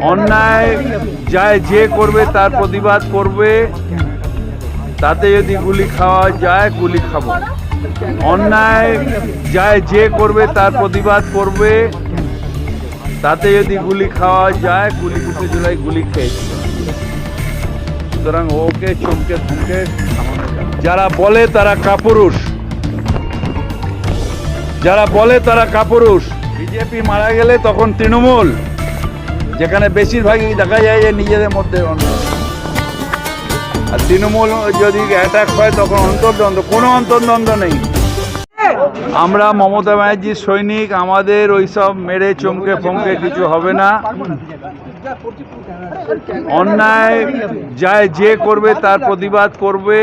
অন্যায় যায় যে করবে, তার প্রতিবাদ করবে, তাতে যদি গুলি খাওয়া যায়, গুলি খাব। অন্যায় যায় যে করবে, তার প্রতিবাদ করবে, তাতে যদি গুলি খাওয়া যায়, গুলি কুপে জুলাই গুলি খেয়েছিল সুতরাং ওকে চমকে না। যারা বলে তারা কাপুরুষ। যারা বলে তারা কাপুরুষ। বিজেপি মারা গেলে তখন তৃণমূল। যেখানে বেশিরভাগই দেখা যায় যে নিজেদের মধ্যে আর তৃণমূল যদি অ্যাটাক হয়, তখন অন্তর্দ্বন্দ্ব, কোনো অন্তর্দ্বন্দ্ব নেই। আমরা মমতা ব্যানার্জির সৈনিক, আমাদের ওইসব মেরে চমকে ফমকে কিছু হবে না। অন্যায় যায় যে করবে, তার প্রতিবাদ করবে।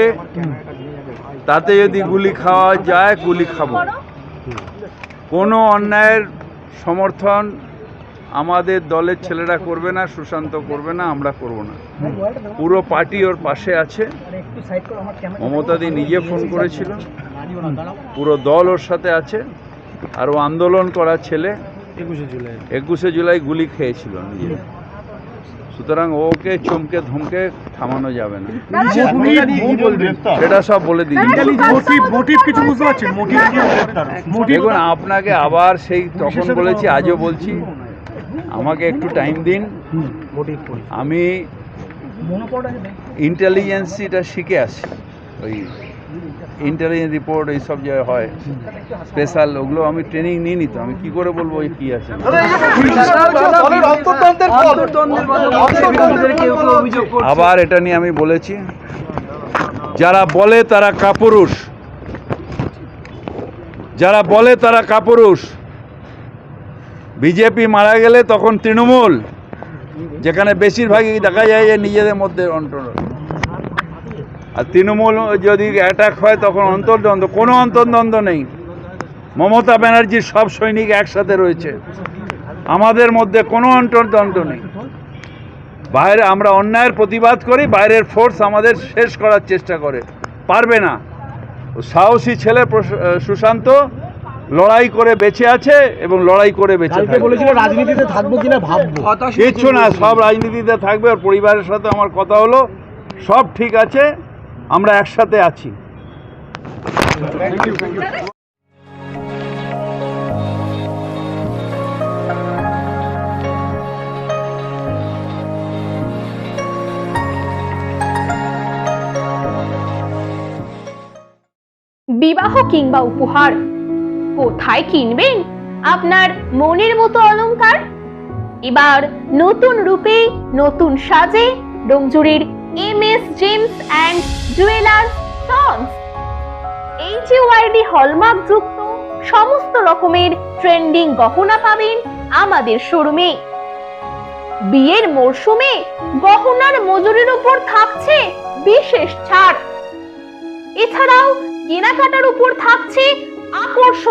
তাতে যদি গুলি খাওয়া যায়, গুলি খাব। কোনো অন্যায়ের সমর্থন আমাদের দলের ছেলেরা করবে না সুশান্ত করবে না আমরা করব না পুরো পার্টি ওর পাশে আছে মমতাদি নিজে ফোন করেছিল পুরো দল ওর সাথে আছে আর ও আন্দোলন করা ছেলে একুশে জুলাই একুশে জুলাই গুলি খেয়েছিল নিজে সুতরাং ওকে চমকে ধমকে থামানো যাবে না সেটা সব বলে দিই দেখুন আপনাকে আবার সেই তখন বলেছি আজও বলছি আমাকে একটু টাইম দিন। আমি ইন্টেলিজেন্সিটা শিখে আসি। ওই ইন্টেলিজেন্স রিপোর্ট এইসব যে হয়। স্পেশাল ওগুলো আমি ট্রেনিং নিয়ে নিত আমি কি করে বলব ওই কী আছে? আবার এটা নিয়ে আমি বলেছি। যারা বলে তারা কাপুরুষ। যারা বলে তারা কাপুরুষ। বিজেপি মারা গেলে তখন তৃণমূল। যেখানে বেশিরভাগই দেখা যায় যে নিজেদের মধ্যে অন্তর। আর তৃণমূল যদি অ্যাটাক হয় তখন অন্তর্দ্বন্দ্ব, কোনো অন্তর্দ্বন্দ্ব নেই। মমতা ব্যানার্জির সব সৈনিক একসাথে রয়েছে। আমাদের মধ্যে কোনো অন্তর্দ্বন্দ্ব নেই। বাইরে আমরা অন্যায়ের প্রতিবাদ করি, বাইরের ফোর্স আমাদের শেষ করার চেষ্টা করে। পারবে না। সাহসী ছেলে সুশান্ত লড়াই করে বেঁচে আছে এবং লড়াই করে বেঁচে কালকে বলেছিল রাজনীতিতে থাকব কিনা ভাববো। কিচ্ছু না সব রাজনীতিতে থাকবে ওর পরিবারের সাথে আমার কথা হলো সব ঠিক আছে আমরা একসাথে আছি। বিবাহ কিংবা উপহার কোথায় কিনবেন? আপনার মনের মতো অলংকার? এবার নতুন রূপে, নতুন সাজে ডোমজুরির M S gems and jewellers sons. HUID hallmark যুক্ত সমস্ত রকমের ট্রেন্ডিং গহনা পাবেন আমাদের শোরুমে। বিয়ের মরশুমে গহনার মজুরির উপর থাকছে বিশেষ ছাড়। এছাড়াও কেনাকাটার উপর থাকছে